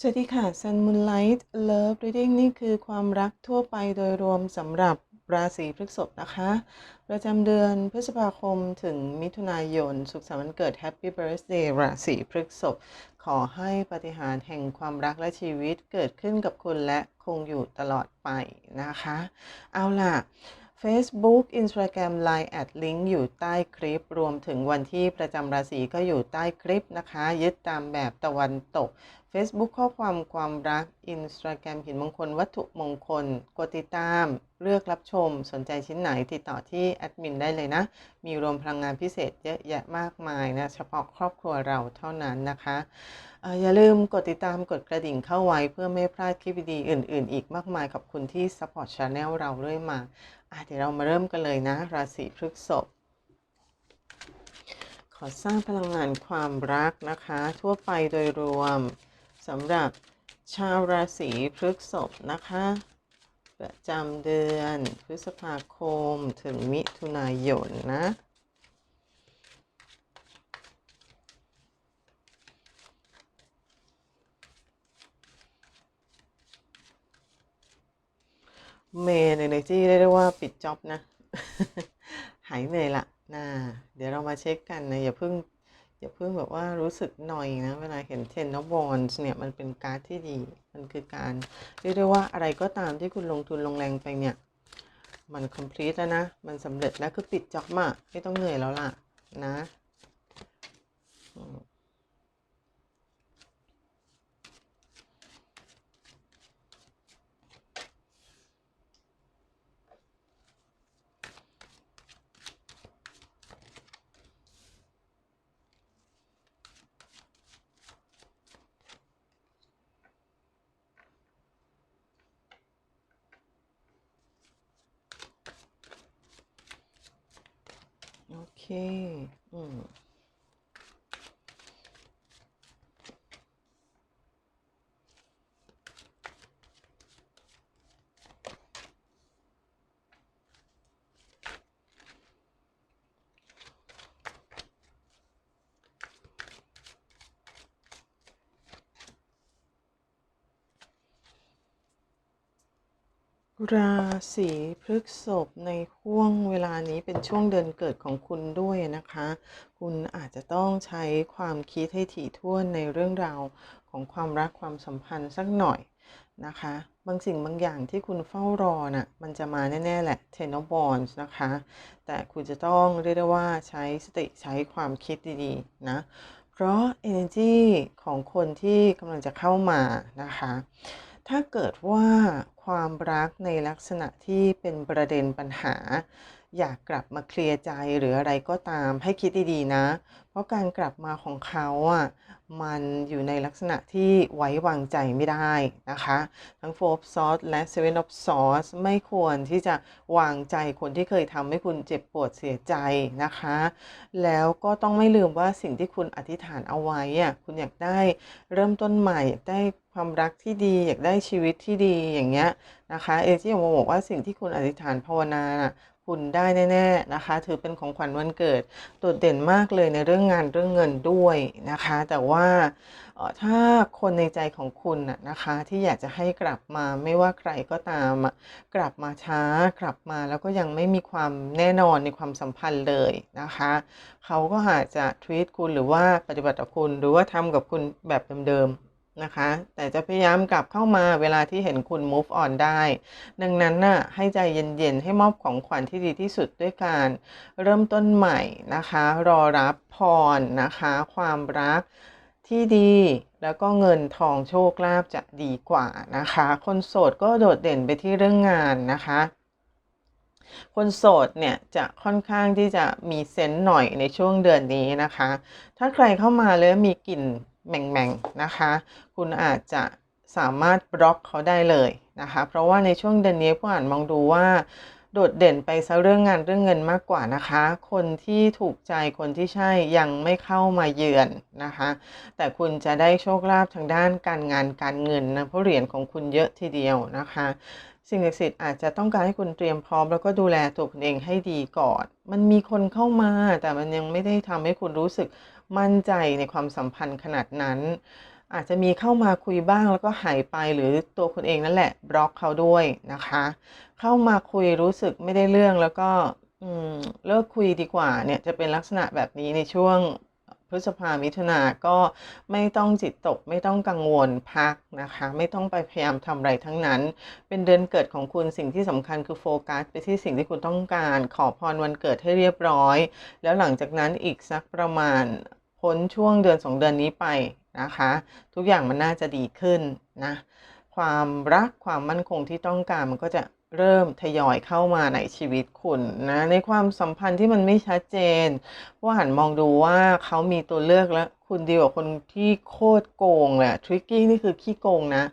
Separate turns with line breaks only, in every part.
สวัสดีค่ะ Sun Moonlight Love Reading นี่คือความรักทั่วไปโดยรวมสำหรับราศีพฤษภนะคะ ประจำเดือนพฤษภาคมถึงมิถุนายน สุขสันต์วันเกิด Happy Birthday ราศีพฤษภขอให้ปฏิหารแห่งความรักและชีวิตเกิดขึ้นกับคุณและคงอยู่ตลอดไปนะคะ เอาล่ะ Facebook Instagram Line แอดลิงก์อยู่ใต้คลิป รวมถึงวันที่ประจำราศีก็อยู่ใต้คลิปนะคะ ยึดตามแบบตะวันตก Facebook ข้อความความรัก Instagram หินมงคล วัตถุมงคล กดติดตาม เลือกรับชม สนใจชิ้นไหนติดต่อที่แอดมินได้เลยนะ มีรวมพลังงานพิเศษเยอะแยะมากมายนะ เฉพาะครอบครัวเราเท่านั้นนะคะออย่าลืมกดติดตามกดกระดิ่งเข้าไว้เพื่อไม่พลาดคลิปดีๆอื่น ๆ อีกมากมายขอบคุณที่ support channel เราเรื่อยมา เดี๋ยวเรามาเริ่มกันเลยนะ ราศีพฤษภขอสร้างพลังงานความรักนะคะ ทั่วไปโดยรวมสำหรับชาวราศีพฤษภนะคะ ประจำเดือนพฤษภาคมถึงมิถุนายนนะ เมย์ในเนจีได้ได้ว่าปิดจ็อบนะ หายเหนื่อยละน่าเดี๋ยวเรามาเช็คกันนะ อย่าเพิ่ง อย่าเพิ่งแบบว่ารู้สึกหน่อยนะ เวลาเห็นเทนนบอนเนี่ยมันเป็นการ์ดที่ดี มันคือการเรียกได้ว่าอะไรก็ตามที่คุณลงทุนลงแรงไปเนี่ย มัน complete แล้วนะ มันสำเร็จแล้วคือปิดจ็อบอะไม่ต้องเหนื่อยแล้วล่ะนะ อืมโอ ราศีพฤษภในห่วงเวลานี้เป็นช่วงเดือนเกิดของคุณด้วยนะคะ คุณอาจจะต้องใช้ความคิดให้ถี่ถ้วนในเรื่องราวของความรักความสัมพันธ์สักหน่อยนะคะ บางสิ่งบางอย่างที่คุณเฝ้ารอน่ะมันจะมาแน่ ๆ แหละ Ten of Wands นะคะ แต่คุณจะต้องเรียกได้ว่าใช้สติใช้ความคิดดีๆ นะเพราะ energy ของคนที่กำลังจะเข้ามานะคะ ถ้าเกิดว่าความรักในลักษณะที่เป็นประเด็นปัญหา อยากกลับมาเคลียร์ใจหรืออะไรก็ตามให้คิดดีๆนะ เพราะการกลับมาของเขาอะมันอยู่ในลักษณะที่ไว้วางใจไม่ได้นะคะ ทั้ง Four of s o r t s และ Seven of Swords ไม่ควรที่จะวางใจคนที่เคยทำให้คุณเจ็บปวดเสียใจนะคะ แล้วก็ต้องไม่ลืมว่าสิ่งที่คุณอธิษฐานเอาไว้อะคุณอยากได้เริ่มต้นใหม่อยากได้ ความรักที่ดีอยากได้ชีวิตที่ดีอย่างเงี้ยนะคะ เอเจียมบอกว่าสิ่งที่คุณอธิษฐานภาวนาน่ะคุณได้แน่ๆนะคะ ถือเป็นของขวัญวันเกิดโดดเด่นมากเลยในเรื่องงานเรื่องเงินด้วยนะคะ แต่ว่าถ้าคนในใจของคุณนะนะคะที่อยากจะให้กลับมาไม่ว่าใครก็ตาม กลับมาช้ากลับมาแล้วก็ยังไม่มีความแน่นอนในความสัมพันธ์เลยนะคะ เขาก็อาจจะ treat คุณหรือว่าปฏิบัติต่อคุณหรือว่าทำกับคุณแบบเดิมๆ นะคะ แต่จะพยายามกลับเข้ามาเวลาที่เห็นคุณ move on ได้ ดังนั้นน่ะให้ใจเย็นๆ ให้มอบของขวัญที่ดีที่สุดด้วยการเริ่มต้นใหม่นะคะ รอรับพรนะคะ ความรักที่ดีแล้วก็เงินทองโชคลาภจะดีกว่านะคะ คนโสดก็โดดเด่นไปที่เรื่องงานนะคะ คนโสดเนี่ยจะค่อนข้างที่จะมีเซนส์หน่อยในช่วงเดือนนี้นะคะ ถ้าใครเข้ามาแล้วมีกลิ่น แหม่งๆนะคะ คุณอาจจะสามารถบล็อกเขาได้เลยนะคะ เพราะว่าในช่วงเดือนนี้ผู้อ่านมองดูว่าโดดเด่นไปซะเรื่องงานเรื่องเงินมากกว่านะคะ คนที่ถูกใจคนที่ใช่ยังไม่เข้ามาเยือนนะคะ แต่คุณจะได้โชคลาภทางด้านการงานการเงินนะเพราะเหรียญของคุณเยอะทีเดียวนะคะ สิ่งศักดิ์สิทธิ์อาจจะต้องการให้คุณเตรียมพร้อมแล้วก็ดูแลตัวคุณเองให้ดีก่อน มันมีคนเข้ามาแต่มันยังไม่ได้ทำให้คุณรู้สึกมั่นใจในความสัมพันธ์ขนาดนั้น อาจจะมีเข้ามาคุยบ้างแล้วก็หายไปหรือตัวคุณเองนั่นแหละ บล็อกเขาด้วยนะคะ เข้ามาคุยรู้สึกไม่ได้เรื่องแล้วก็เลิกคุยดีกว่าเนี่ยจะเป็นลักษณะแบบนี้ในช่วง พฤษภามิถุนาก็ไม่ต้องจิตตก ไม่ต้องกังวลพักนะคะ ไม่ต้องไปพยายามทำอะไรทั้งนั้น เป็นเดือนเกิดของคุณสิ่งที่สำคัญคือโฟกัสไปที่สิ่งที่คุณต้องการ ขอพรวันเกิดให้เรียบร้อย แล้วหลังจากนั้นอีกสักประมาณพ้นช่วงเดือนสองเดือนนี้ไปนะคะ ทุกอย่างมันน่าจะดีขึ้นนะ ความรักความมั่นคงที่ต้องการมันก็จะ เริ่มทยอยเข้ามาในชีวิตคุณนะในความสัมพันธ์ที่มันไม่ชัดเจน ว่าหันมองดูว่าเขามีตัวเลือกแล้วคุณดีกว่าคนที่โคตรโกงแหละทริกกี้นี่คือขี้โกงนะ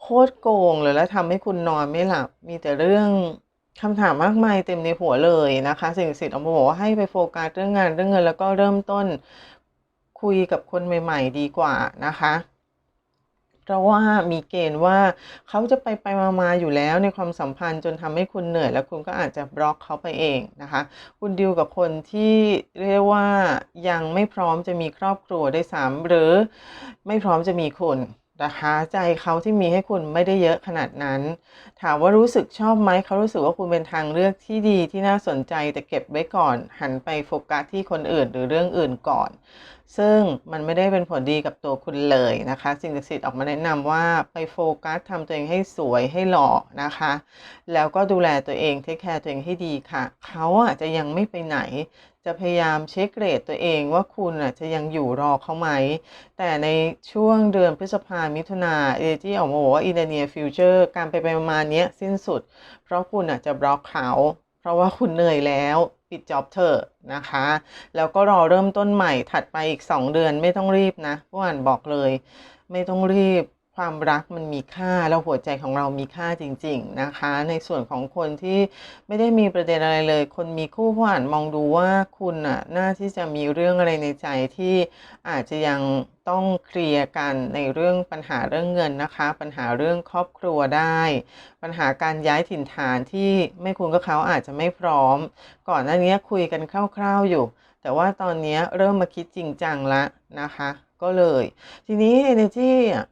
โคตรโกงเลยแล้วทำให้คุณนอนไม่หลับ มีแต่เรื่องคำถามมากมายเต็มในหัวเลยนะคะ สิ่งศักดิ์สิทธิ์ออกมาบอกว่าให้ไปโฟกัสเรื่องงานเรื่องเงิน แล้วก็เริ่มต้นคุยกับคนใหม่ ๆ ดีกว่านะคะ เพราะว่ามีเกณฑ์ว่าเขาจะไปไปมาๆอยู่แล้วในความสัมพันธ์จนทำให้คุณเหนื่อย แล้วคุณก็อาจจะบล็อกเขาไปเองนะคะ คุณดิวกับคนที่เรียกว่ายังไม่พร้อมจะมีครอบครัวได้วยซ้ำหรือไม่พร้อมจะมีคุณนะคะใจเขาที่มีให้คุณไม่ได้เยอะขนาดนั้น ถามว่ารู้สึกชอบไหมเขารู้สึกว่าคุณเป็นทางเลือกที่ดีที่น่าสนใจแต่เก็บไว้ก่อน หันไปโฟกัสที่คนอื่นหรือเรื่องอื่นก่อน ซึ่งมันไม่ได้เป็นผลดีกับตัวคุณเลยนะคะ สิ่งศักดิ์สิทธิ์ออกมาแนะนำว่าไปโฟกัสทำตัวเองให้สวยให้หล่อนะคะ แล้วก็ดูแลตัวเองเทคแคร์ตัวเองให้ดีค่ะ เขาอาจจะยังไม่ไปไหน จะพยายามเช็คเรทตัวเองว่าคุณอะจะยังอยู่รอเขาไหม แต่ในช่วงเดือนพฤษภามิถุนาเอที่ออกมาบอกว่า in the near future การไปไปประมาณเนี้ยสิ้นสุด เพราะคุณอะจะบล็อกเขา ราะว่าคุณเหนื่อยแล้วปิดจ็อบเถอะนะคะ แล้วก็รอเริ่มต้นใหม่ถัดไปอีก 2 เดือนไม่ต้องรีบนะผู้อ่านบอกเลย ไม่ต้องรีบ ความรักมันมีค่าแล้วหัวใจของเรามีค่าจริง ๆนะคะ ในส่วนของคนที่ไม่ได้มีประเด็นอะไรเลย คนมีคู่ผ่านมองดูว่าคุณน่ะน่าที่จะมีเรื่องอะไรในใจที่อาจจะยังต้องเคลียร์กันในเรื่องปัญหาเรื่องเงินนะคะ ปัญหาเรื่องครอบครัวได้ ปัญหาการย้ายถิ่นฐานที่ไม่คุณกับเขาอาจจะไม่พร้อม ก่อนหน้านี้คุยกันคร่าวๆอยู่ แต่ว่าตอนนี้เริ่มมาคิดจริงจังละนะคะ ก็เลย ทีนี้ energy อ่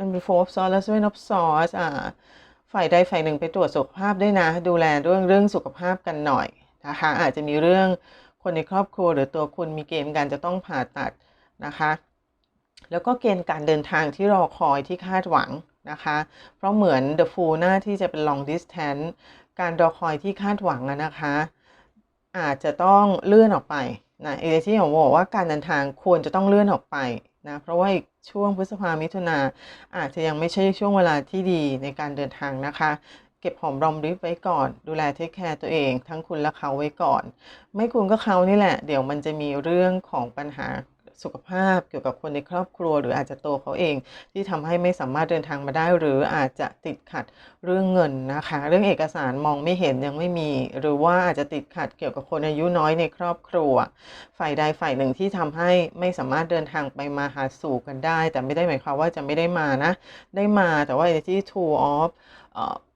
มันเป็น four of swords และ seven of swords อ่าฝ่ายใดฝ่ายหนึ่งไปตรวจสุขภาพด้วยนะ ดูแลเรื่องเรื่องสุขภาพกันหน่อยนะคะอาจจะมีเรื่องคนในครอบครัวหรือตัวคุณมีเกณฑ์การจะต้องผ่าตัดนะคะ แล้วก็เกณฑ์การเดินทางที่รอคอยที่คาดหวังนะคะ เพราะเหมือน The Fool หน้าที่จะเป็น long distance การรอคอยที่คาดหวังนะคะ อาจจะต้องเลื่อนออกไปนะเอที่ผมบอกว่าการเดินทางควรจะต้องเลื่อนออกไป นะเพราะว่าช่วงพฤษภามิถุนาอาจจะยังไม่ใช่ช่วงเวลาที่ดีในการเดินทางนะคะ เก็บหอมรอมริบไว้ก่อน ดูแลเทคแคร์ตัวเอง ทั้งคุณและเขาไว้ก่อน ไม่คุณก็เขานี่แหละ เดี๋ยวมันจะมีเรื่องของปัญหา สุขภาพเกี่ยวกับคนในครอบครัว หรืออาจจะตัวเขาเอง ที่ทำให้ไม่สามารถเดินทางมาได้ หรืออาจจะติดขัดเรื่องเงินนะคะ เรื่องเอกสารมองไม่เห็นยังไม่มี หรือว่าอาจจะติดขัดเกี่ยวกับคนอายุน้อยในครอบครัว ฝ่ายใดฝ่ายหนึ่งที่ทำให้ไม่สามารถเดินทางไปมาหาสู่กันได้ แต่ไม่ได้หมายความว่าจะไม่ได้มานะ ได้มาแต่ว่า energy two of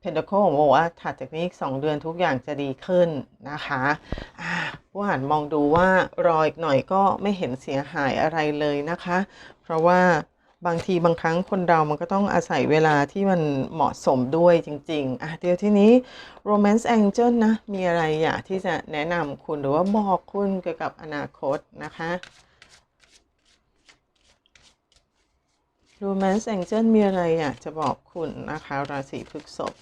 เพนทาโคบอกว่าถัดจากนี้อีกสองเดือนทุกอย่างจะดีขึ้นนะคะผู้อ่านมองดูว่ารออีกหน่อยก็ไม่เห็นเสียหายอะไรเลยนะคะ เพราะว่าบางทีบางครั้งคนเรามันก็ต้องอาศัยเวลาที่มันเหมาะสมด้วยจริง ๆ อะเดี๋ยวที่นี้ Romance Angel นะ มีอะไรอยากที่จะแนะนำคุณหรือว่าบอกคุณเกี่ยวกับอนาคตนะคะ Romance Angel มีอะไรอยากจะบอกคุณนะคะ ราศีพฤษภ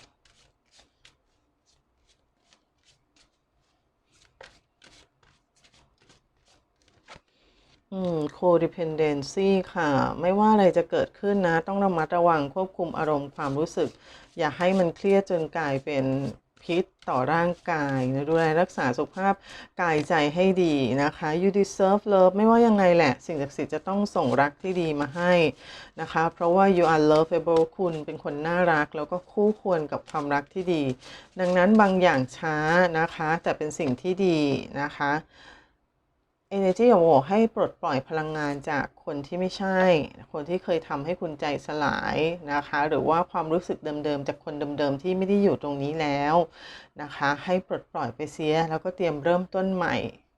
อืม codependency ค่ะ ไม่ว่าอะไรจะเกิดขึ้นนะ ต้องระมัดระวังควบคุมอารมณ์ความรู้สึก อย่าให้มันเครียดจนกลายเป็น พิษต่อร่างกายนะดูแลรักษาสุขภาพกายใจให้ดีนะคะ you deserve love ไม่ว่ายังไงแหละ สิ่งศักดิ์สิทธิ์จะต้องส่งรักที่ดีมาให้นะคะ เพราะว่า you are lovable คุณเป็นคนน่ารัก แล้วก็คู่ควรกับความรักที่ดี ดังนั้นบางอย่างช้านะคะ แต่เป็นสิ่งที่ดีนะคะ Energy ของโอให้ปลดปล่อยพลังงานจากคนที่ไม่ใช่ คนที่เคยทำให้คุณใจสลายนะคะ หรือว่าความรู้สึกเดิมๆ จากคนเดิมๆ ที่ไม่ได้อยู่ตรงนี้แล้วนะคะ ให้ปลดปล่อยไปเสีย แล้วก็เตรียมเริ่มต้นใหม่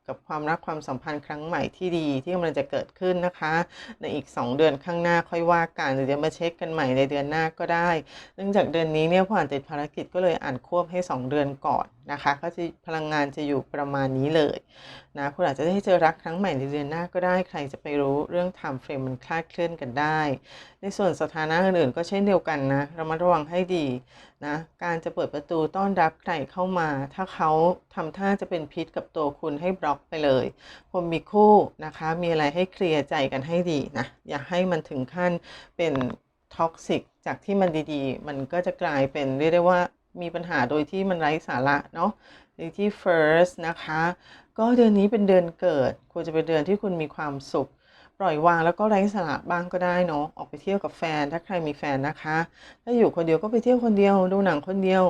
กับความรักความสัมพันธ์ครั้งใหม่ที่ดีที่กำลังจะเกิดขึ้นนะคะ ในอีก 2 เดือนข้างหน้าค่อยว่ากันหรือจะมาเช็คกันใหม่ในเดือนหน้าก็ได้ เนื่องจากเดือนนี้เนี่ยผู้อ่านติดภารกิจก็เลยอ่านควบให้ 2 เดือนก่อนนะคะ ก็จะพลังงานจะอยู่ประมาณนี้เลย นะคุณอาจจะได้เจอรักครั้งใหม่ในเดือนหน้าก็ได้ใครจะไปรู้เรื่อง time frame มันคลาดเคลื่อนกันได้ ในส่วนสถานะอื่นๆก็เช่นเดียวกันนะระมัดระวังให้ดีนะการจะเปิดประตูต้อนรับใครเข้ามา ถ้าเขาทำท่าจะเป็นพิษกับตัวคุณให้บล็อกไปเลยคนมีคู่นะคะ มีอะไรให้เคลียร์ใจกันให้ดีนะอย่าให้มันถึงขั้นเป็นท็อกซิกจากที่มันดีๆ มันก็จะกลายเป็นเรียกได้ว่ามีปัญหาโดยที่มันไร้สาระเนาะในที่ first นะคะ ก็เดือนนี้เป็นเดือนเกิด ควรจะเป็นเดือนที่คุณมีความสุข ปล่อยวางแล้วก็ไร้สาระบ้างก็ได้เนาะออกไปเที่ยวกับแฟน ถ้าใครมีแฟนนะคะ ถ้าอยู่คนเดียวก็ไปเที่ยวคนเดียว ดูหนังคนเดียว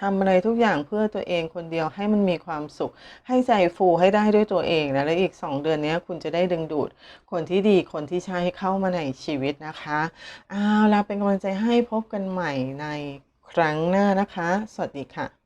ทำอะไรทุกอย่างเพื่อตัวเองคนเดียวให้มันมีความสุข ให้ใจฟูให้ได้ด้วยตัวเองนะแล้วอีก 2 เดือนนี้คุณจะได้ดึงดูด คนที่ดีคนที่ใช่เข้ามาในชีวิตนะคะเอาล่ะเป็นกำลังใจให้พบกันใหม่ในครั้งหน้านะคะ สวัสดีค่ะ